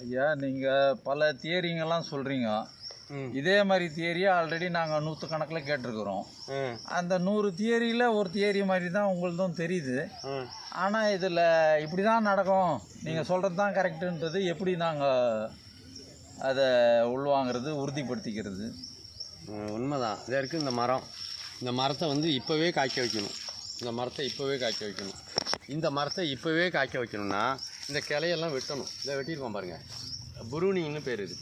ஐயா நீங்கள் பல தியரிங்கெல்லாம் சொல்கிறீங்க இதே மாதிரி தியரியை ஆல்ரெடி நாங்கள் நூற்றுக்கணக்கில் கேட்டிருக்கிறோம். ம். அந்த நூறு தியரியில் ஒரு தியரி மாதிரி தான் உங்களுதும் தெரியுது. ஆனால் இதில் இப்படி தான் நடக்கும். நீங்கள் சொல்கிறது தான் கரெக்டுன்றது எப்படி நாங்கள் அதை உள்வாங்கிறது உறுதிப்படுத்திக்கிறது? உண்மைதான். இதாக இருக்குது இந்த மரம். இந்த மரத்தை வந்து இப்போவே காய்க்க வைக்கணும். இந்த மரத்தை இப்போவே காய்க்க வைக்கணும். இந்த மரத்தை இப்போவே காய்க்க வைக்கணும்னா இந்த கிளையெல்லாம் வெட்டணும். இதை வெட்டியிருக்கோம் பாருங்கள் புருனின்னு பேர் இது.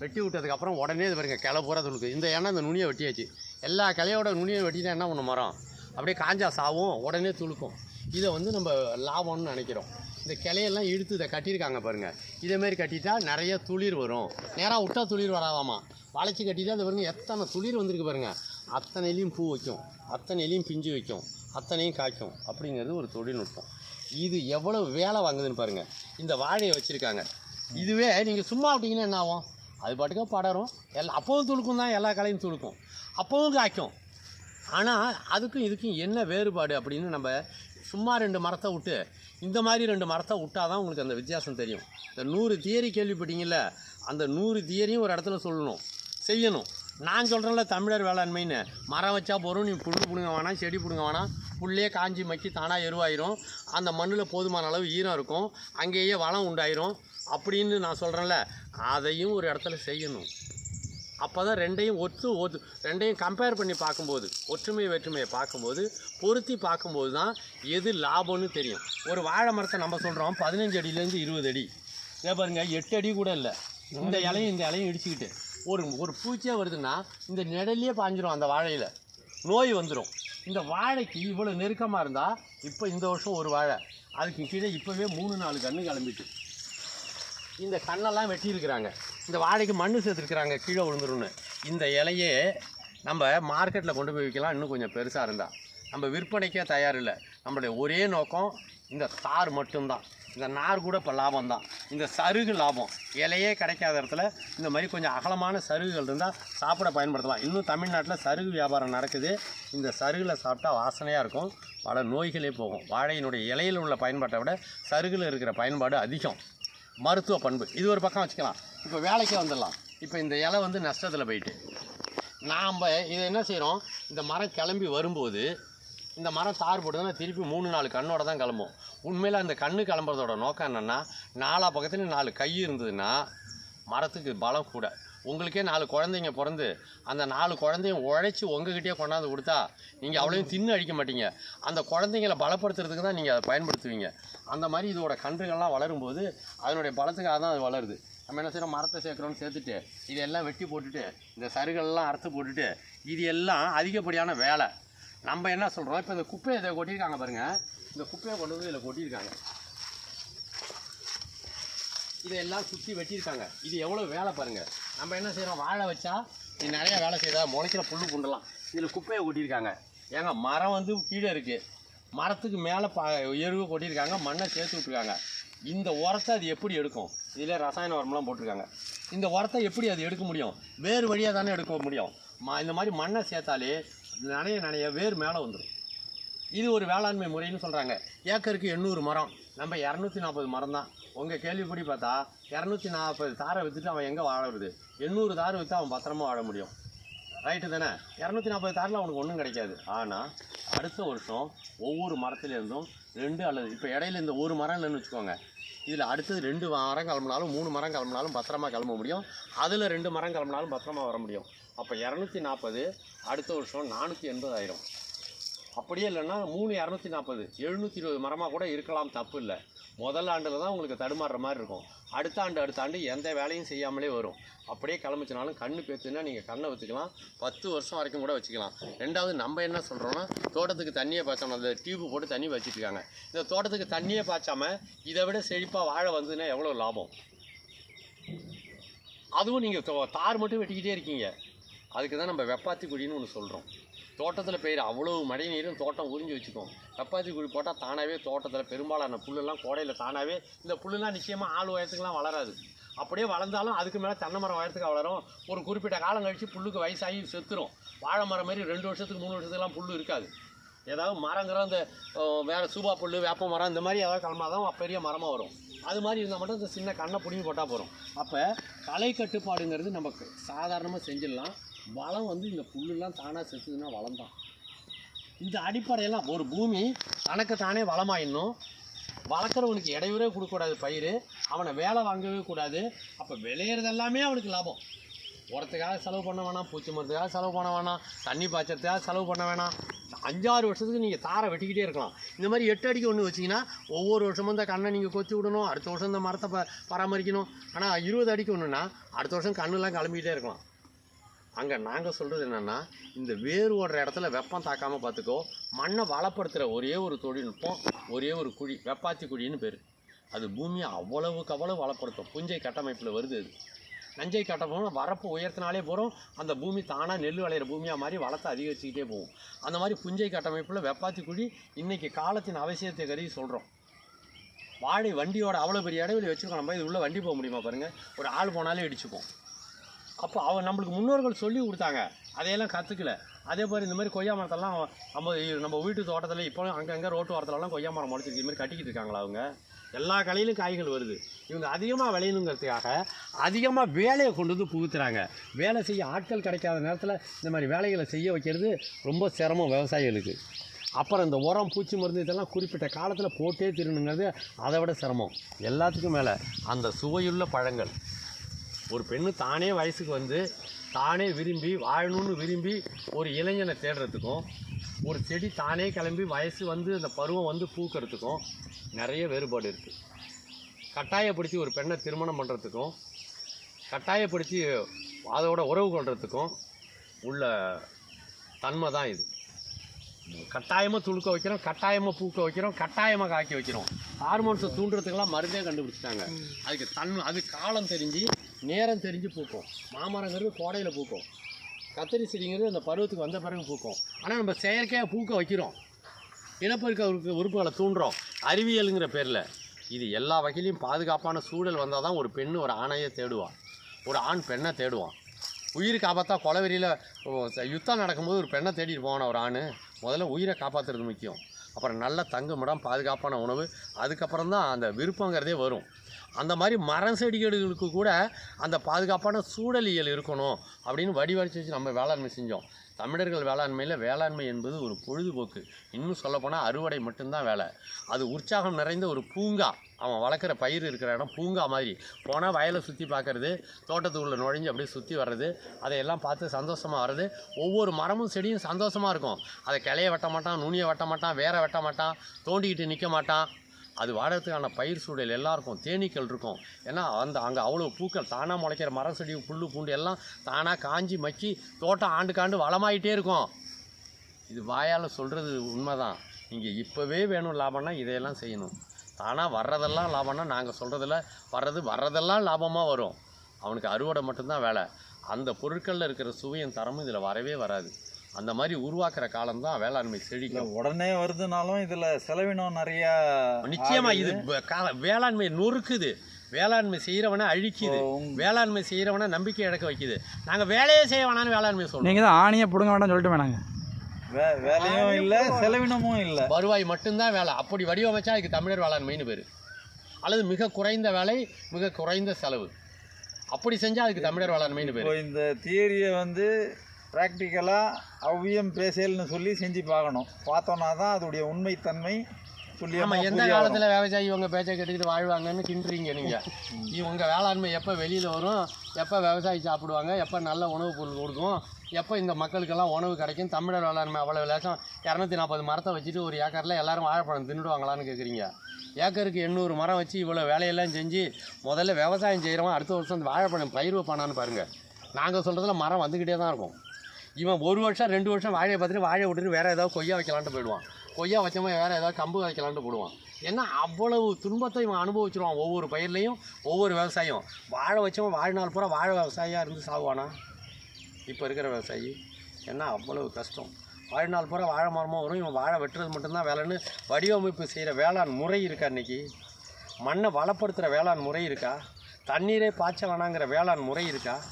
வெட்டி விட்டதுக்கப்புறம் உடனே இது பாருங்க கிளை பூரா துளுக்கு. இந்த எண்ணெய் இந்த நுனியை வெட்டியாச்சு. எல்லா கிளையோட நுனியை வெட்டினா என்ன பண்ணும் மரம் அப்படியே காஞ்சா சாவும் உடனே துளுக்கும். இதை வந்து நம்ம லாபம்னு நினைக்கிறோம். இந்த கிளையெல்லாம் இழுத்து இதை கட்டியிருக்காங்க பாருங்கள் இதேமாரி கட்டிட்டா நிறைய துளிர் வரும். நேராக விட்டா துளிர் வராதாமா? வளைச்சி கட்டிட்டா அது பாருங்கள் எத்தனை துளிர் வந்திருக்கு பாருங்க. அத்தனையிலையும் பூ வைக்கும். அத்தனையிலையும் பிஞ்சு வைக்கும். அத்தனையும் காய்க்கும். அப்படிங்கிறது ஒரு தொழில்நுட்பம். இது எவ்வளவு வேலை வாங்குதுன்னு பாருங்கள் இந்த வாழையை வச்சுருக்காங்க. இதுவே நீங்கள் சும்மா விட்டிங்கன்னா என்ன ஆகும்? அது பாட்டுக்கும் படரும். எல்லா அப்போவும் துளுக்கும் தான் எல்லா கலையும் துளுக்கும். அப்போவும் காய்க்கும். ஆனால் அதுக்கும் இதுக்கும் என்ன வேறுபாடு அப்படின்னு நம்ம சும்மா ரெண்டு மரத்தை விட்டு இந்த மாதிரி ரெண்டு மரத்தை விட்டால் தான் உங்களுக்கு அந்த வித்தியாசம் தெரியும். இந்த நூறு தியரி கேள்விப்பட்டீங்கல்ல அந்த நூறு தியரியும் ஒரு இடத்துல சொல்லணும். செய்யணும். நான் சொல்கிறேன்ல தமிழர் வேளாண்மைன்னு. மரம் வச்சா போகிறோம் நீ புல் பிடுங்க வேணாம் செடி பிடுங்க வேணாம். புல்லே காஞ்சி மக்கி தானாக எருவாயிரும். அந்த மண்ணில் போதுமான அளவு ஈரம் இருக்கும். அங்கேயே வளம் உண்டாயிரும். அப்படின்னு நான் சொல்கிறேன்ல அதையும் ஒரு இடத்துல செய்யணும். அப்போ தான் ரெண்டையும் ஒத்து ஒத்து ரெண்டையும் கம்பேர் பண்ணி பார்க்கும்போது ஒற்றுமை வேற்றுமையை பார்க்கும்போது பொருத்தி பார்க்கும்போது தான் எது லாபம்னு தெரியும். ஒரு வாழை மரத்தை நம்ம சொல்கிறோம் பதினஞ்சு அடியிலேருந்து இருபது அடி. இதே பாருங்க எட்டு அடி கூட இல்லை. இந்த இலையும் இந்த இலையும் இடிச்சுக்கிட்டு. ஒரு ஒரு பூச்சியே வருதுன்னா இந்த நிழல்லையே பாஞ்சிரும் அந்த வாழையில். நோய் வந்துடும் இந்த வாழைக்கு இவ்வளோ நெருக்கமாக இருந்தால் இப்போ இந்த வருஷம் ஒரு வாழை. அதுக்கு கீழே இப்போவே மூணு நாலு கன்று கிளம்பிட்டு. இந்த கண்ணெல்லாம் வெட்டியிருக்கிறாங்க. இந்த வாழைக்கு மண் சேர்த்துருக்குறாங்க கீழே விழுந்துரும்னு. இந்த இலையே நம்ம மார்க்கெட்டில் கொண்டு போய் விற்கலாம் இன்னும் கொஞ்சம் பெருசாக இருந்தால் நம்ம விற்பனைக்கே தயார் இல்லை நம்மளுடைய ஒரே நோக்கம் இந்த தார் மட்டும்தான். இந்த நார் கூட இப்போ லாபம் தான் இந்த சருகு லாபம். இலையே கிடைக்காத இடத்துல இந்த மாதிரி கொஞ்சம் அகலமான சருகுகள் இருந்தால் சாப்பிட பயன்படுத்தலாம். இன்னும் தமிழ்நாட்டில் சருகு வியாபாரம் நடக்குது. இந்த சருகில் சாப்பிட்டா வாசனையாக இருக்கும். பல நோய்களே போகும். வாழையினுடைய இலையில் உள்ள பயன்பாட்டை விட சருகில் இருக்கிற பயன்பாடு அதிகம். மருத்துவ பண்பு. இது ஒரு பக்கம் வச்சுக்கலாம். இப்போ வேலைக்கே வந்துடலாம். இப்போ இந்த இலை வந்து நஷ்டத்தில் போயிட்டு. நாம் இதை என்ன செய்கிறோம் இந்த மரம் கிளம்பி வரும்போது இந்த மரம் தார் போட்டுதுன்னா திருப்பி மூணு நாலு கண்ணோட தான் கிளம்பும். உண்மையில் அந்த கண்ணு கிளம்புறதோட நோக்கம் என்னென்னா நாலா பக்கத்துலையும் நாலு கை இருந்ததுன்னா மரத்துக்கு பலம் கூட. உங்களுக்கே நாலு குழந்தைங்க பிறந்து அந்த நாலு குழந்தையும் உழைச்சி உங்ககிட்டயே கொண்டாந்து கொடுத்தா நீங்கள் அவ்வளோயும் தின்னு அடிக்க மாட்டீங்க. அந்த குழந்தைங்களை பலப்படுத்துறதுக்கு தான் நீங்கள் அதை பயன்படுத்துவீங்க. அந்த மாதிரி இதோட கன்றுகள்லாம் வளரும்போது அதனுடைய பலத்துக்காக தான் அது வளருது. நம்ம என்ன செய்கிறோம் மரத்தை சேர்க்குறோம்னு சேர்த்துட்டு இதெல்லாம் வெட்டி போட்டுட்டு இந்த சருகெல்லாம் அறுத்து போட்டுட்டு இது எல்லாம் அதிகப்படியான வேலை. நம்ம என்ன சொல்கிறோம் இப்போ இந்த குப்பையை இதை கொட்டியிருக்காங்க பாருங்கள் இந்த குப்பையை கொண்டு வந்து இதில் கொட்டியிருக்காங்க. இதையெல்லாம் சுற்றி வெட்டியிருக்காங்க. இது எவ்வளோ வேலை பாருங்கள் நம்ம என்ன செய்கிறோம் வாழை வச்சா இது நிறையா வேலை செய்தா முளைக்கிற புல் கொண்டுலாம். இதில் குப்பையை கொட்டியிருக்காங்க. ஏங்க மரம் வந்து கீழே இருக்குது மரத்துக்கு மேலே பா எருவு கொட்டியிருக்காங்க. மண்ணை சேர்த்து விட்ருக்காங்க இந்த உரத்தை அது எப்படி எடுக்கும்? இதில் ரசாயன உரம்லாம் போட்டிருக்காங்க. இந்த உரத்தை எப்படி அது எடுக்க முடியும்? வேறு வழியாக தானே எடுக்க முடியும்? ம இந்த மாதிரி மண்ணை சேர்த்தாலே நனைய நனைய வேர் மேலே வந்துடும் இது ஒரு வேளாண்மை முறைன்னு சொல்கிறாங்க ஏக்கருக்கு எண்ணூறு மரம். நம்ம இரநூத்தி நாற்பது மரம் தான் உங்கள் கேள்விப்படி பார்த்தா இரநூத்தி நாற்பது தாரை விற்றுட்டு அவன் எங்கே வாழறது? எண்ணூறு தார் விற்று அவன் பத்திரமா வாழ முடியும். ரைட்டு தானே? இரநூத்தி நாற்பது தாரில் அவனுக்கு ஒன்றும் கிடைக்காது. ஆனால் அடுத்த வருஷம் ஒவ்வொரு மரத்துலேருந்தும் ரெண்டு அல்லது இப்போ இடையில இந்த ஒரு மரம் இல்லைன்னு வச்சுக்கோங்க. இதில் அடுத்தது ரெண்டு மரம் கிளம்புனாலும் மூணு மரம் கிளம்புனாலும் பத்திரமா கிளம்ப முடியும். அதில் ரெண்டு மரம் கிளம்புனாலும் பத்திரமா வர முடியும். அப்போ இரநூத்தி நாற்பது அடுத்த வருஷம் நானூற்றி எண்பதாயிரம் அப்படியே இல்லைன்னா மூணு இரநூத்தி நாற்பது எழுநூற்றி இருபது மரமாக கூட இருக்கலாம் தப்பு இல்லை. முதல் ஆண்டில் தான் உங்களுக்கு தடுமாறுற மாதிரி இருக்கும். அடுத்த ஆண்டு அடுத்த ஆண்டு எந்த வேலையும் செய்யாமலே வரும். அப்படியே கிளம்பிச்சினாலும் கண்ணு பேத்துனா நீங்கள் கண்ணை வச்சுக்கலாம். பத்து வருஷம் வரைக்கும் கூட வச்சுக்கலாம். ரெண்டாவது நம்ம என்ன சொல்கிறோன்னா தோட்டத்துக்கு தண்ணியை பாய்ச்சணும். அந்த டியூப்பு போட்டு தண்ணி வச்சுட்டு இருக்காங்க இந்த தோட்டத்துக்கு தண்ணியே பாய்ச்சாம இதை விட செழிப்பாக வாழை வந்ததுன்னா எவ்வளோ லாபம்? அதுவும் நீங்கள் தார் மட்டும் வெட்டிக்கிட்டே இருக்கீங்க. அதுக்கு தான் நம்ம வெப்பாத்தி குழின்னு ஒன்று சொல்கிறோம் தோட்டத்தில் பெய்கிற அவ்வளோ மழை நீரும் தோட்டம் உறிஞ்சி வச்சுக்கும். வெப்பாத்தி குழி போட்டால் தானாகவே தோட்டத்தில் பெரும்பாலான புல்லெல்லாம் கோடையில் தானாகவே இந்த புல்லுலாம் நிச்சயமாக ஆள் உயரத்துக்குலாம் வளராது. அப்படியே வளர்ந்தாலும் அதுக்கு மேலே தென்னை மரம் உயரத்துக்கு வளரும். ஒரு குறிப்பிட்ட காலம் கழித்து புல்லுக்கு வயசாகி செத்துரும். வாழை மரம் மாதிரி ரெண்டு வருஷத்துக்கு மூணு வருஷத்துக்குலாம் புல் இருக்காது. ஏதாவது மரங்கிற அந்த வேறு சூபா புல் வேப்ப மரம் இந்த மாதிரி ஏதாவது கிளம்பா தான் பெரிய மரமாக வரும். அது மாதிரி இருந்தால் மட்டும் இந்த சின்ன கண்ணை பிடிங்கி போட்டால் போகிறோம் அப்போ கலை கட்டுப்பாடுங்கிறது நம்ம சாதாரணமாக செஞ்சிடலாம். வளம் வந்து இந்த புல்லுலாம் தானாக செத்துதுன்னா வளம் தான். இந்த அடிப்படையெல்லாம் ஒரு பூமி தனக்கு தானே வளமாயிடணும். வளர்க்குறவனுக்கு இடையூறே கொடுக்கக்கூடாது பயிர் அவனை வேலை வாங்கவே கூடாது. அப்போ விளையிறது எல்லாமே அவனுக்கு லாபம். உரத்துக்காக செலவு பண்ண வேணாம் பூச்சி மருந்துக்காக செலவு பண்ண வேணாம் தண்ணி பாய்ச்சறதுக்காக செலவு பண்ண வேணாம். அஞ்சாறு வருஷத்துக்கு நீங்கள் தாரை வெட்டிக்கிட்டே இருக்கலாம். இந்த மாதிரி எட்டு அடிக்கு ஒன்று வச்சிங்கன்னா ஒவ்வொரு வருஷமும் இந்த கண்ணை நீங்கள் கொத்தி விடணும். அடுத்த வருஷம் இந்த மரத்தை ப பராமரிக்கணும். ஆனால் இருபது அடிக்கு ஒன்றுனா அடுத்த வருஷம் கண்ணுலாம் கிளம்பிக்கிட்டே இருக்கலாம். அங்கே நாங்கள் சொல்கிறது என்னென்னா இந்த வேர் ஓடுற இடத்துல வெப்பம் தாக்காமல் பார்த்துக்கோ மண்ணை வளப்படுத்துகிற ஒரே ஒரு தொழில்நுட்பம் ஒரே ஒரு குழி வெப்பாத்தி குழின்னு பேர். அது பூமியை அவ்வளவுக்கு அவ்வளவு வளப்படுத்தும். புஞ்சை கட்டமைப்பில் வருது அது. நஞ்சை கட்டமைப்பு வரப்பு உயர்த்தினாலே போகிறோம் அந்த பூமி தானாக நெல் விளையிற பூமியாக மாதிரி வளத்தை அதிகரிச்சுக்கிட்டே போகும். அந்த மாதிரி புஞ்சை கட்டமைப்பில் வெப்பாத்தி குழி இன்றைக்கி காலத்தின் அவசியத்தை கருதி சொல்கிறோம் வாழை வண்டியோட அவ்வளோ பெரிய இடைவெளி வச்சுருக்கோம். நம்ம இது உள்ளே வண்டி போக முடியுமா பாருங்கள் ஒரு ஆள் போனாலே இடிச்சுப்போம் அப்போ அவன் நம்மளுக்கு முன்னோர்கள் சொல்லி கொடுத்தாங்க. அதையெல்லாம் கற்றுக்கல அதே மாதிரி இந்த மாதிரி கொய்யா மரத்தெல்லாம் நம்ம நம்ம வீட்டு தோட்டத்தில் இப்போ அங்கங்கே ரோட்டு வாரத்துலலாம் கொய்யா மரம் முளைச்சிருக்கு. இது மாதிரி கட்டிக்கிட்டு இருக்காங்களா அவங்க? எல்லா கலையிலும் காய்கள் வருது. இவங்க அதிகமாக விளையணுங்கிறதுக்காக அதிகமாக வேலையை கொண்டு வந்து புகுத்துறாங்க. வேலை செய்ய ஆட்கள் கிடைக்காத நேரத்தில் இந்த மாதிரி வேலைகளை செய்ய வைக்கிறது ரொம்ப சிரமம் விவசாயிகளுக்கு. அப்புறம் இந்த உரம் பூச்சி மருந்து இதெல்லாம் குறிப்பிட்ட காலத்தில் போட்டே திருணுங்கிறது அதை விட சிரமம். எல்லாத்துக்கும் மேலே அந்த சுவையுள்ள பழங்கள். ஒரு பெண்ணு தானே வயசுக்கு வந்து தானே விரும்பி வாழணும்னு விரும்பி ஒரு இளைஞனை தேடுறதுக்கும் ஒரு செடி தானே கிளம்பி வயசு வந்து அந்த பருவம் வந்து பூக்கிறதுக்கும் நிறைய வேறுபாடு இருக்குது கட்டாயப்படுத்தி ஒரு பெண்ணை திருமணம் பண்ணுறதுக்கும் கட்டாயப்படுத்தி அதோட உறவு கொள்றதுக்கும் உள்ள தன்மை தான் இது. கட்டாயமாக துளுக்க வைக்கிறோம் கட்டாயமாக பூக்க வைக்கிறோம் கட்டாயமாக காய்க்க வைக்கிறோம். ஹார்மோன்ஸை தூண்டுறதுக்கெல்லாம் மருந்தே கண்டுபிடிச்சிட்டாங்க. அதுக்கு தன் அது காலம் தெரிஞ்சு நேரம் தெரிஞ்சு பூக்கும். மாமரங்கிறது கோடையில் பூக்கும். கத்திரி செடிங்கிறது அந்த பருவத்துக்கு வந்த பிறகு பூக்கும். ஆனால் நம்ம செயற்கையாக பூக்க வைக்கிறோம். இனப்பெருக்க உறுப்புகளை தூண்டுறோம். அறிவியலுங்கிற பேரில் இது எல்லா வகையிலையும் பாதுகாப்பான சூழல் வந்தால் தான் ஒரு பெண் ஒரு ஆணையை தேடுவான். ஒரு ஆண் பெண்ணை தேடுவான். உயிருக்கு ஆபத்தா கொலவெறியில் யுத்தம் நடக்கும்போது ஒரு பெண்ணை தேடிட்டு போவான ஒரு ஆண்? முதல்ல உயிரை காப்பாற்றுறது முக்கியம். அப்புறம் நல்ல தங்குமிடம் பாதுகாப்பான உணவு. அதுக்கப்புறம் தான் அந்த விருப்பங்கிறதே வரும். அந்த மாதிரி மரம் செடிகளுக்கு கூட அந்த பாதுகாப்பான சூழலியல் இருக்கணும் அப்படின்னு வடிவடிச்சு வச்சு நம்ம வேளாண்மை செஞ்சோம். தமிழர்கள் வேளாண்மையில் வேளாண்மை என்பது ஒரு பொழுதுபோக்கு. இன்னும் சொல்லப்போனால் அறுவடை மட்டும்தான் வேலை. அது உற்சாகம் நிறைந்த ஒரு பூங்கா. அவன் வளர்க்குற பயிர் இருக்கிற இடம் பூங்கா மாதிரி. போனால் வயலை சுற்றி பார்க்குறது தோட்டத்துக்குள்ளே நுழைஞ்சு அப்படியே சுற்றி வர்றது அதையெல்லாம் பார்த்து சந்தோஷமாக வர்றது. ஒவ்வொரு மரமும் செடியும் சந்தோஷமாக இருக்கும். அதை கிளைய வெட்ட மாட்டான் நுனியை வெட்ட மாட்டான் வேற வெட்ட மாட்டான் தோண்டிக்கிட்டு நிற்க மாட்டான். அது வாழறதுக்கான பயிர் சூழல் எல்லாம் இருக்கும் தேனீக்கள் இருக்கும். ஏன்னா அந்த அங்கே அவ்வளோ பூக்கள் தானாக முளைக்கிற மரம் செடி புல் பூண்டு எல்லாம் தானாக காஞ்சி மக்கி தோட்டம் ஆண்டுக்காண்டு வளமாயிட்டே இருக்கும். இது வாயால் சொல்கிறது உண்மைதான். நீங்கள் இப்போவே வேணும் லாபம்னா இதையெல்லாம் செய்யணும். தானாக வர்றதெல்லாம் லாபம்னா நாங்கள் சொல்கிறதில்ல வர்றது வர்றதெல்லாம் லாபமாக வரும். அவனுக்கு அறுவடை மட்டும்தான் வேலை. அந்த பொருட்களில் இருக்கிற சுவையும் தரமும் இதில் வரவே வராது. அந்த மாதிரி உருவாக்குற காலம்தான் வேளாண்மை இல்ல செழிக்கும் உடனே வருதுனாலும் இதுல செலவினம் நிறைய நிச்சயமா இது கால வேளாண்மை நொறுக்குது. வேளாண்மை செய்கிறவனை அழிக்குது. வேளாண்மை செய்கிறவனை நம்பிக்கை இழக்க வைக்குது. நாங்கள் வேலையே செய்ய வேணாம்னு வேளாண்மை சொல்றோம். நீங்கள் தான் ஆணியை பிடுங்க வேண்டாம்னு சொல்லிட்டு வேணாங்க வேலையும் இல்ல செலவினமும் இல்ல. வருவாய் மட்டும்தான் வேலை. அப்படி வடிவமைச்சா அதுக்கு தமிழர் வேளாண்மைன்னு பேர். அல்லது மிக குறைந்த வேலை மிக குறைந்த செலவு. அப்படி செஞ்சா அதுக்கு தமிழர் வேளாண்மைன்னு பேர். இந்த தியரியை வந்து ப்ராக்டிக்கலாக அவ்வியம் பேசல்னு சொல்லி செஞ்சு பார்க்கணும். பார்த்தோன்னா தான் அதோடைய உண்மைத்தன்மை ஆமா துல்லியமா எந்த. காலத்துல விவசாயி இவங்க பேச்சை கேட்டுக்கிட்டு வாழ்வாங்கன்னு கிண்டுறீங்க நீங்க? இவங்க வேளாண்மை எப்போ வெளியில வரும்? எப்போ விவசாயி சாப்பிடுவாங்க? எப்போ நல்ல உணவுப் பொருள் கொடுக்கும்? எப்போ இந்த மக்களுக்கெல்லாம் உணவு கிடைக்கும்? தமிழர் வேளாண்மை அவ்வளோ லேசம் இரநூத்தி நாற்பது மரத்தை வச்சுட்டு ஒரு ஏக்கரில் எல்லாரும் வாழைப்பழம் தின்னுடுவாங்களான்னு கேட்குறீங்க ஏக்கருக்கு எண்ணூறு மரம் வச்சு இவ்வளோ வேலையெல்லாம் செஞ்சு முதல்ல விவசாயம் செய்கிறவன் அடுத்த வருஷம் இந்த வாழைப்பழம் பயிர் வைப்பானான்னு பாருங்க. நாங்கள் சொல்கிறதுல மரம் வந்துக்கிட்டே தான் இருக்கும். இவன் ஒரு வருஷம் ரெண்டு வருஷம் வாழையை பார்த்துட்டு வாழை விட்டுட்டு வேறு ஏதாவது கொய்யா வைக்கலான்ட்டு போயிடுவான். கொய்யா வச்சவன் வேறு ஏதாவது கம்பு வைக்கலான்ட்டு போடுவான். ஏன்னா அவ்வளவு துன்பத்தை இவன் அனுபவிச்சிருவான் ஒவ்வொரு பயிர்லையும் ஒவ்வொரு விவசாயம். வாழை வச்சவன் வாழ்நாள் பூரா வாழை விவசாயியாக இருந்து சாகுவானா? இப்போ இருக்கிற விவசாயி. ஏன்னா அவ்வளவு கஷ்டம். வாழ்நாள் பூரா வாழை மரமாக வரும். இவன் வாழை வெட்டுறது மட்டும்தான் வேலைன்னு வடிவமைப்பு செய்கிற வேளாண் முறை இருக்கா இன்றைக்கி மண்ணை வளப்படுத்துகிற வேளாண் முறை இருக்கா? தண்ணீரே பாய்ச்ச வேணாங்கிற வேளாண் முறை இருக்கா?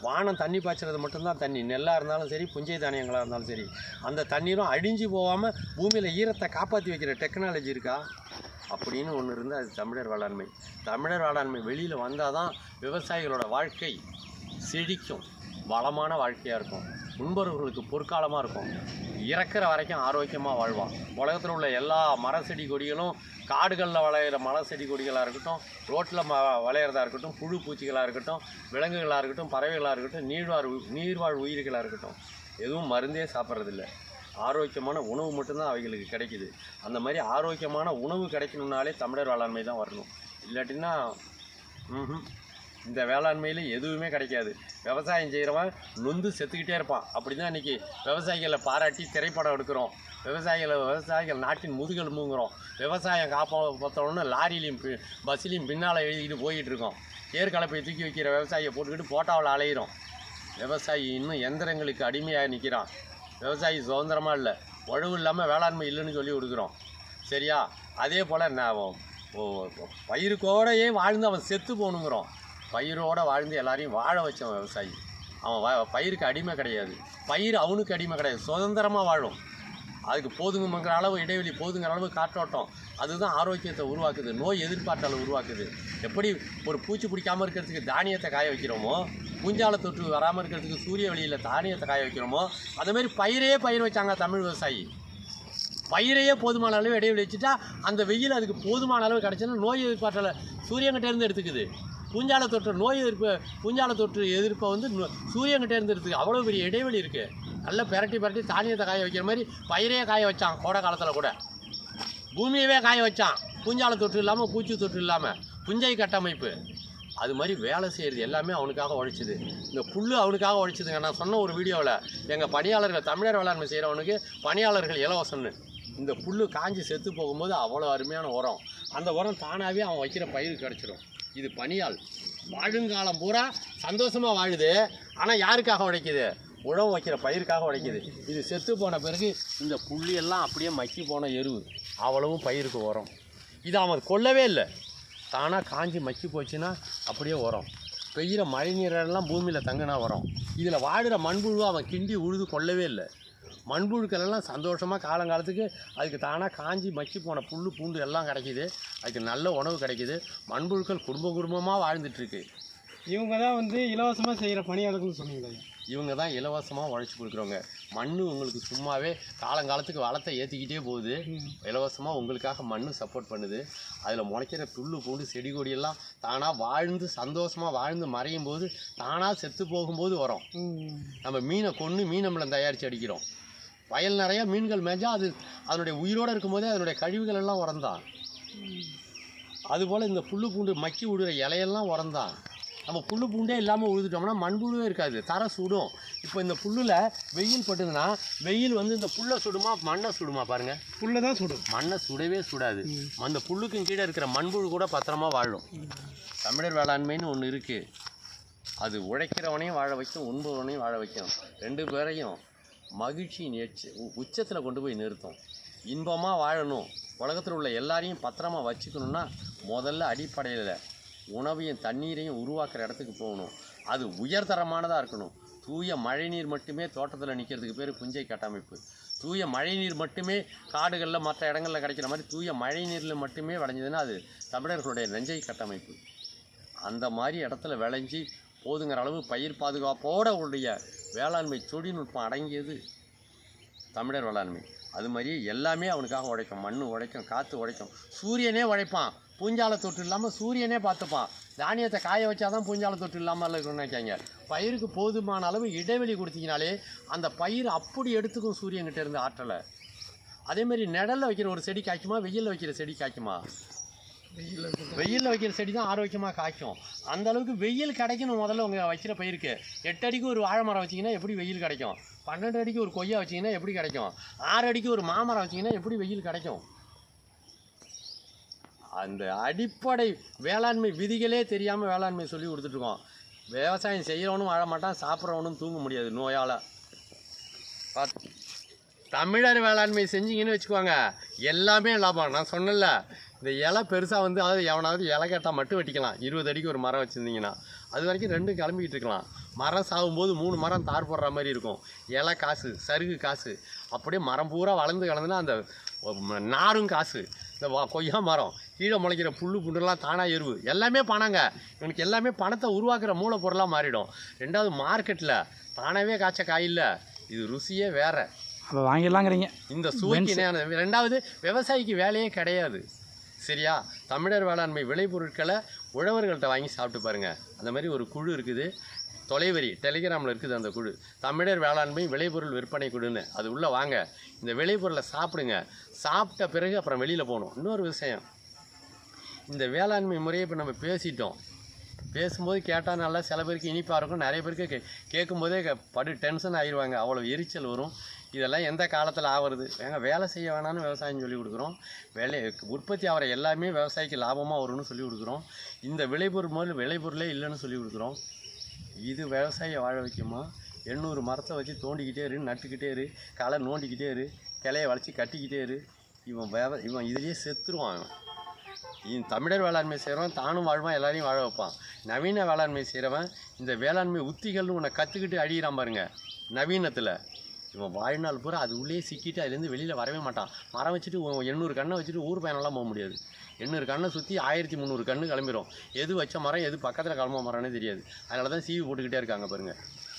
வானம் தண்ணி பாய்ச்சறது மட்டும்தான் தண்ணி. நெல்லாக இருந்தாலும் சரி புஞ்சை தானியங்களாக இருந்தாலும் சரி அந்த தண்ணீரும் அழிஞ்சு போகாமல் பூமியில் ஈரத்தை காப்பாற்றி வைக்கிற டெக்னாலஜி இருக்கா? அப்படின்னு ஒன்று இருந்தால் அது தமிழர் வேளாண்மை. தமிழர் வேளாண்மை வெளியில் வந்தால் தான் விவசாயிகளோட வாழ்க்கை செழிக்கும் வளமான வாழ்க்கையாக இருக்கும். முன்பவர்களுக்கு பொற்காலமாக இருக்கும். இறக்குற வரைக்கும் ஆரோக்கியமாக வாழ்வான். உலகத்தில் உள்ள எல்லா மர செடி கொடிகளும் காடுகளில் வளையிற மர செடி கொடிகளாக இருக்கட்டும் ரோட்டில் ம வளையிறதா இருக்கட்டும் புழு பூச்சிகளாக இருக்கட்டும் விலங்குகளாக இருக்கட்டும் பறவைகளாக இருக்கட்டும் நீர்வாழ் உ- நீர்வாழ் உயிர்களாக இருக்கட்டும் எதுவும் மருந்தே சாப்பிட்றதில்ல. ஆரோக்கியமான உணவு மட்டும்தான் அவைகளுக்கு கிடைக்குது. அந்த மாதிரி ஆரோக்கியமான உணவு கிடைக்கணுன்னாலே தமிழர் வேளாண்மை தான் வரணும். இல்லாட்டினா ம் இந்த வேளாண்மையில் எதுவுமே கிடைக்காது. விவசாயம் செய்கிறவன் நொந்து செத்துக்கிட்டே இருப்பான். அப்படி தான் இன்றைக்கி விவசாயிகளை பாராட்டி திரைப்படம் எடுக்கிறோம். விவசாயிகளை விவசாயிகள் நாட்டின் முதுகெலும்புங்கிறோம். விவசாயம் காப்பாற்றணும்னு லாரிலையும் பி- பஸ்லையும் பின்னால் எழுதிக்கிட்டு போயிட்டு இருக்கோம். ஏற்கலப்பை தூக்கி வைக்கிற விவசாயியை போட்டுக்கிட்டு போட்டாவில் அலையிறோம். விவசாயி இன்னும் எந்திரங்களுக்கு அடிமையாக நிற்கிறான் விவசாயி சுதந்திரமாக இல்லை. உழவு இல்லாமல் வேளாண்மை இல்லைன்னு சொல்லி கொடுக்குறோம். சரியா? அதே போல் நான் பயிருக்கோடையே வாழ்ந்து அவன் செத்து போகணுங்கிறோம். பயிரோட வாழ்ந்து எல்லாரையும் வாழ வச்சவன் விவசாயி. அவன் வ- பயிருக்கு அடிமை கிடையாது. பயிர் அவனுக்கு அடிமை கிடையாது. சுதந்திரமாக வாழும். அதுக்கு போதுங்கிற அளவு இடைவெளி போதுங்கிற அளவு காற்றோட்டம் அதுதான் ஆரோக்கியத்தை உருவாக்குது நோய் எதிர்பார்த்தால் உருவாக்குது. எப்படி ஒரு பூச்சி பிடிக்காமல் இருக்கிறதுக்கு தானியத்தை காய வைக்கிறோமோ பூஞ்சால தொற்று வராமல் இருக்கிறதுக்கு சூரிய வெளியில் தானியத்தை காய வைக்கிறோமோ அதே மாதிரி பயிரையே பயிர் வச்சாங்க தமிழ் விவசாயி. பயிரையே போதுமான அளவு இடைவெளி வச்சுட்டா அந்த வெயில் அதுக்கு போதுமான அளவு கிடச்சுன்னா நோய் எதிர்ப்பாற்றலை சூரியன்கிட்டேருந்து எடுத்துக்குது. பூஞ்சால தொற்று நோய் எதிர்ப்பு பூஞ்சால தொற்று எதிர்ப்பை வந்து சூரியன்கிட்ட இருந்துருக்குது அவ்வளோ பெரிய இடைவெளி இருக்குது நல்லா பிரட்டி பிரட்டி தானியத்தை காய வைக்கிற மாதிரி பயிரே காய வச்சான் கோடை காலத்தில் கூட. பூமியவே காய வச்சான். பூஞ்சால தொற்று இல்லாமல் பூச்சி தொற்று இல்லாமல் புஞ்சை கட்டமைப்பு. அது மாதிரி வேலை செய்கிறது எல்லாமே அவனுக்காக உழைச்சிது. இந்த புல் அவனுக்காக உழைச்சிதுங்க. நான் சொன்ன ஒரு வீடியோவில் எங்கள் பணியாளர்கள் தமிழர் வேளாண்மை செய்கிறவனுக்கு பணியாளர்கள் இலவசம்னு. இந்த புல் காஞ்சி செத்து போகும்போது அவ்வளோ அருமையான உரம். அந்த உரம் தானாகவே அவன் வைக்கிற பயிர் கிடச்சிடும் இது பணியாள் வாழுங்காலம் பூரா சந்தோஷமாக வாழுது. ஆனால் யாருக்காக உழைக்குது உழவு வைக்கிற பயிருக்காக உடைக்குது. இது செத்து போன பிறகு இந்த புள்ளி எல்லாம் அப்படியே மக்கி போன எருவு அவ்வளவும் பயிருக்கு உரம். இது அவன் கொல்லவே இல்லை. தானாக காஞ்சி மக்கி போச்சுன்னா அப்படியே உரம். பெய்கிற மழை நீரெல்லாம் பூமியில் தங்கினா வரும் இதில் வாடுற மண்புழுவை அவன் கிண்டி உழுது கொள்ளவே இல்லை. மண்புழுக்கள் எல்லாம் சந்தோஷமாக காலங்காலத்துக்கு அதுக்கு தானாக காஞ்சி மக்கி போன புல் பூண்டு எல்லாம் கிடைக்கிது. அதுக்கு நல்ல உணவு கிடைக்கிது. மண்புழுக்கள் குடும்பம் குடும்பமாக வாழ்ந்துட்டுருக்கு. இவங்க தான் வந்து இலவசமாக செய்கிற பணியாளர்கள்னு சொன்னீங்களே. இவங்க தான் இலவசமாக உழைச்சி கொடுக்குறவங்க. மண் உங்களுக்கு சும்மாவே காலங்காலத்துக்கு வளத்தை ஏற்றிக்கிட்டே போகுது. இலவசமாக உங்களுக்காக மண் சப்போர்ட் பண்ணுது. அதில் முளைக்கிற புல்லு பூண்டு செடி கொடியெல்லாம் தானாக வாழ்ந்து சந்தோஷமாக வாழ்ந்து மறையும் போது தானாக செத்து போகும்போது வரும். நம்ம மீனை கொன்று மீன் அமிலம் தயாரித்து அடிக்கிறோம். வயல் நிறையா மீன்கள் மேய்ஞ்சா அது அதனுடைய உயிரோடு இருக்கும்போதே அதனுடைய கழிவுகள் எல்லாம் உரம்தான் அதுபோல் இந்த புல்லு பூண்டு மக்கி விடுற இலையெல்லாம் உரம்தான் நம்ம புல்லு பூண்டே இல்லாமல் உழுதுட்டோம்னா மண்புழுவே இருக்காது தரை சுடும். இப்போ இந்த புல்லில் வெயில் பட்டுதுன்னா வெயில் வந்து இந்த புல்லை சுடுமா மண்ணை சுடுமா பாருங்கள் புல்ல தான் சுடும். மண்ணை சுடவே சுடாது. அந்த புல்லுக்கும் கீழே இருக்கிற மண்புழு கூட பத்திரமா வாழும். தமிழர் வேளாண்மைன்னு ஒன்று இருக்குது அது உழைக்கிறவனையும் வாழ வைக்கும் உண்பவனையும் வாழ வைக்கும். ரெண்டு பேரையும் மகிழ்ச்சியின் எச்ச உச்சத்தில் கொண்டு போய் நிறுத்தும். இன்பமாக வாழணும். உலகத்தில் உள்ள எல்லாரையும் பத்திரமா வச்சுக்கணுன்னா முதல்ல அடிப்படையில் உணவையும் தண்ணீரையும் உருவாக்குற இடத்துக்கு போகணும். அது உயர்தரமானதாக இருக்கணும். தூய மழைநீர் மட்டுமே தோட்டத்தில் நிற்கிறதுக்கு பேர் புஞ்சை கட்டமைப்பு. தூய மழைநீர் மட்டுமே காடுகளில் மற்ற இடங்களில் கிடைக்கிற மாதிரி தூய மழைநீரில் மட்டுமே விளைஞ்சதுன்னா அது தமிழர்களுடைய நெஞ்சை கட்டமைப்பு. அந்த மாதிரி இடத்துல விளைஞ்சி போதுங்கிற அளவு பயிர் பாதுகாப்போட உடைய வேளாண்மை தொழில்நுட்பம் அடங்கியது தமிழர் வேளாண்மை. அது மாதிரி எல்லாமே அவனுக்காக உழைக்கும் மண் உழைக்கும் காற்று உழைக்கும் சூரியனே உழைப்பான் பூஞ்சால தொற்று இல்லாமல் சூரியனே பார்த்துப்பான். தானியத்தை காய வச்சாதான் பூஞ்சால தொற்று இல்லாமல் இருக்கணும்னு நினைக்காங்க. பயிருக்கு போதுமான அளவு இடைவெளி கொடுத்தீங்கனாலே அந்த பயிர் அப்படி எடுத்துக்கும் சூரியன்கிட்ட இருந்து ஆற்றலை. அதே மாதிரி வைக்கிற ஒரு செடி காய்க்குமா? வெயிலில் வைக்கிற செடி காய்க்குமா? வெயிலில் வைக்கிற செடி. தான் ஆரோக்கியமாக காய்க்கும். அந்த அளவுக்கு வெயில் கிடைக்கணும் முதல்ல உங்கள் வைக்கிற பயிருக்கு. எட்டு அடிக்கு ஒரு வாழை மரம் வச்சிங்கன்னா எப்படி வெயில் கிடைக்கும்? பன்னெண்டு அடிக்கு ஒரு கொய்யா வச்சிங்கன்னா எப்படி கிடைக்கும்? ஆறு அடிக்கு ஒரு மாமரம் வச்சிங்கன்னா எப்படி வெயில் கிடைக்கும்? அந்த அடிப்படை வேளாண்மை விதிகளே தெரியாமல் வேளாண்மை சொல்லி கொடுத்துட்ருக்கோம். விவசாயம் செய்கிறவனும் வாழ மாட்டான் சாப்பிட்றவனும் தூங்க முடியாது நோயால். தமிழர் வேளாண்மை செஞ்சீங்கன்னு வச்சுக்கோங்க. எல்லாமே லாபம். நான் சொன்னல இந்த இலை பெருசாக வந்து அதாவது எவனாவது இலை கேட்டால் மட்டும் வெட்டிக்கலாம். இருபது அடிக்கு ஒரு மரம் வச்சுருந்தீங்கன்னா. அது வரைக்கும் ரெண்டும் கிளம்பிக்கிட்டு இருக்கலாம். மரம் சாகும்போது மூணு மரம் தார் போடுற மாதிரி இருக்கும். இலை காசு சருகு காசு. அப்படியே மரம் பூரா வளர்ந்து கலந்துனா அந்த நாரும் காசு. இந்த கொய்யா மரம் கீழே முளைக்கிற புல்லு புண்டுலாம் தானாக எருவு. எல்லாமே பணங்க. இவனுக்கு எல்லாமே பணத்தை உருவாக்குற மூலப்பொருளாக மாறிடும். ரெண்டாவது மார்க்கெட்டில் தானாகவே காய்ச்ச காய் இல்லை. இது ருசியே வேற. அதை வாங்கிடலாங்கிறீங்க. இந்த இணையான ரெண்டாவது விவசாயிக்கு வேலையே கிடையாது. சரியா? தமிழர் வேளாண்மை விளைபொருட்களை உழவர்கள்ட்ட வாங்கி சாப்பிட்டு பாருங்கள் அந்த மாதிரி ஒரு குழு இருக்குது. தொலைவரி டெலிகிராமில் இருக்குது அந்த குழு. தமிழர் வேளாண்மை விளைபொருள் விற்பனை குழுன்னு. அது உள்ளே வாங்க. இந்த விளைபொருளை சாப்பிடுங்க. சாப்பிட்ட பிறகு அப்புறம் வெளியில் போகணும். இன்னொரு விஷயம். இந்த வேளாண்மை முறையை இப்போ நம்ம பேசிட்டோம். பேசும்போது கேட்டால் நல்லா சில பேருக்கு இனிப்பாக இருக்கும். நிறைய பேருக்கு கே கேட்கும்போதே படு டென்ஷன் ஆயிடுவாங்க அவ்வளோ எரிச்சல் வரும். இதெல்லாம் எந்த காலத்தில் ஆவறது? ஏங்க வேலை செய்ய வேணாம்னு விவசாயம் சொல்லி கொடுக்குறோம். வேலை உற்பத்தி ஆகிற எல்லாமே விவசாயிக்கு லாபமாக வரும்னு சொல்லி கொடுக்குறோம். இந்த விளைபொருள் முதல்ல விளைபொருளே இல்லைன்னு சொல்லி கொடுக்குறோம். இது விவசாயியை வாழ வைக்குமா? எண்ணூறு மரத்தை வச்சு தோண்டிக்கிட்டே இரு நட்டுக்கிட்டே இரு களை நோண்டிக்கிட்டே இரு கிளையை வளைச்சி கட்டிக்கிட்டே இரு. இவன் வேவ இவன் இதுலேயே செத்துருவான் இவன் இவன் தமிழர் வேளாண்மை செய்கிறவன் தானும் வாழ்வான் எல்லாரையும் வாழ வைப்பான். நவீன வேளாண்மை செய்கிறவன் இந்த வேளாண்மை உத்திகள்னு உன்னை கற்றுக்கிட்டு அழியிறான் பாருங்க நவீனத்தில். இவன் வாழ்நாள் பூரா அது உள்ளே சிக்கிட்டு அதுலேருந்து வெளியில் வரவே மாட்டான். மரம் வச்சுட்டு எண்ணூறு கண்ணை வச்சுட்டு ஊர் பயணம்லாம் போக முடியாது. எண்ணூறு கண்ணை சுற்றி ஆயிரத்தி முந்நூறு கண்ணு கிளம்பிரும். எது வச்ச மரம் எது பக்கத்தில் கிளம்ப மரம்னே தெரியாது. அதனால தான் சீவி போட்டுக்கிட்டே இருக்காங்க பாருங்க.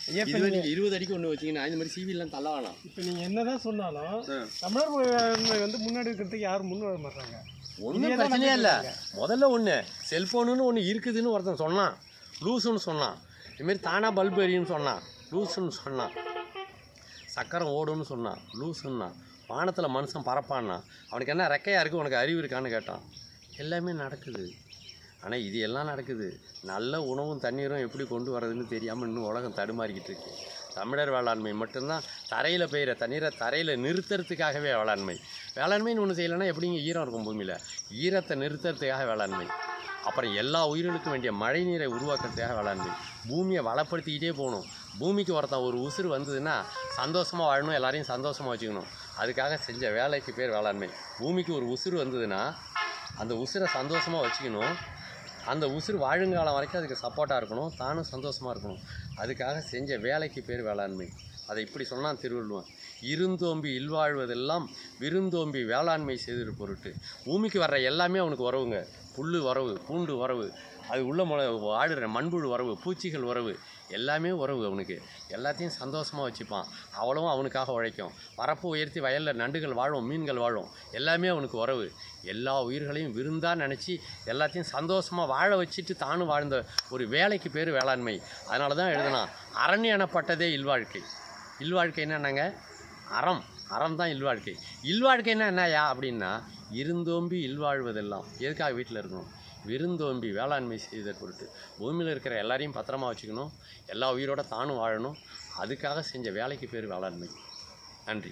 ஐயா இப்போ இதுவே நீங்கள் இருபது அடிக்கு ஒன்று வச்சிங்கன்னா இந்த மாதிரி சீவிலாம் தள்ள வேணாம். இப்போ நீங்கள் என்னதான் சொன்னாலும் தமிழர் வந்து முன்னாடி இருக்கிறதுக்கு யாரும் முன் வர மாட்டாங்க. ஒன்றும் பிரச்சனையே இல்லை. முதல்ல ஒன்று செல்ஃபோனுன்னு ஒன்று இருக்குதுன்னு ஒருத்தன் சொன்னான். லூசுன்னு சொன்னான். இதுமாரி தானாக பல்பு எரியும்னு சொன்னான். லூசுன்னு சொன்னான். சக்கரம் ஓடும்னு சொன்னான் லூசுன்னா வானத்தில் மனுஷன் பறப்பான்னா அவனுக்கு என்ன ரெக்கையாக இருக்குது உனக்கு அறிவு இருக்கான்னு கேட்டான். எல்லாமே நடக்குது. ஆனால் இது எல்லாம் நடக்குது. நல்ல உணவும் தண்ணீரும் எப்படி கொண்டு வரதுன்னு தெரியாமல் இன்னும் உலகம் தடுமாறிக்கிட்டு இருக்கு. தமிழர் வேளாண்மை மட்டும்தான் தரையில் பெய்கிற தண்ணீரை தரையில் நிறுத்துறதுக்காகவே வேளாண்மை. வேளாண்மைன்னு ஒன்று செய்யலைன்னா எப்படிங்க ஈரம் இருக்கும் பூமியில்? ஈரத்தை நிறுத்துறதுக்காக வேளாண்மை. அப்புறம் எல்லா உயிர்களுக்கும் வேண்டிய மழை நீரை உருவாக்குறதுக்காக வேளாண்மை பூமியை வளப்படுத்திக்கிட்டே போகணும். பூமிக்கு ஒருத்தன் ஒரு உசுறு வந்ததுன்னா சந்தோஷமாக வாழணும் எல்லாரையும் சந்தோஷமாக வச்சுக்கணும். அதுக்காக செஞ்ச வேலைக்கு பேர் வேளாண்மை. பூமிக்கு ஒரு உசுறு வந்ததுன்னா அந்த உசுரை சந்தோஷமாக வச்சுக்கணும். அந்த உசுறு வாழுங்காலம் வரைக்கும் அதுக்கு சப்போர்ட்டாக இருக்கணும். தானும் சந்தோஷமாக இருக்கணும். அதுக்காக செஞ்ச வேலைக்கு பேர் வேளாண்மை. அதை இப்படி சொன்னால் திருவள்ளுவன். இருந்தோம்பி இல்வாழ்வதெல்லாம் விருந்தோம்பி வேளாண்மை செய்திரு பொருட்டு பூமிக்கு வர்ற எல்லாமே அவனுக்கு உறவுங்க. புல் வரவு பூண்டு வரவு அது உள்ள முளை ஆடுற மண்புழு வரவு பூச்சிகள் வரவு எல்லாமே உறவு அவனுக்கு. எல்லாத்தையும் சந்தோஷமாக வச்சுப்பான். அவ்வளவும் அவனுக்காக உழைக்கும். வரப்பு உயர்த்தி வயலில் நண்டுகள் வாழும் மீன்கள் வாழும் எல்லாமே அவனுக்கு உறவு எல்லா உயிர்களையும் விருந்தாக நினச்சி எல்லாத்தையும் சந்தோஷமாக வாழ வச்சுட்டு தானும் வாழ்ந்த ஒரு வேலைக்கு பேர் வேளாண்மை. அதனால தான் எழுதினான் அரண் எனப்பட்டதே இல்வாழ்க்கை. இல்வாழ்க்கைன்னா என்னங்க? அறம். அறம் தான் இல்வாழ்க்கை. இல்வாழ்க்கைன்னா என்னயா அப்படின்னா இருந்தோம்பி இல்வாழ்வதெல்லாம். எதுக்காக வீட்டில் இருக்கணும்? விருந்தோம்பி வேளாண்மை செய்த பொருட்டு. பூமியில் இருக்கிற எல்லாரையும் பத்திரமா வச்சுக்கணும். எல்லா உயிரோட தானும் வாழணும். அதுக்காக செஞ்ச வேலைக்கு பேர் வேளாண்மை. நன்றி.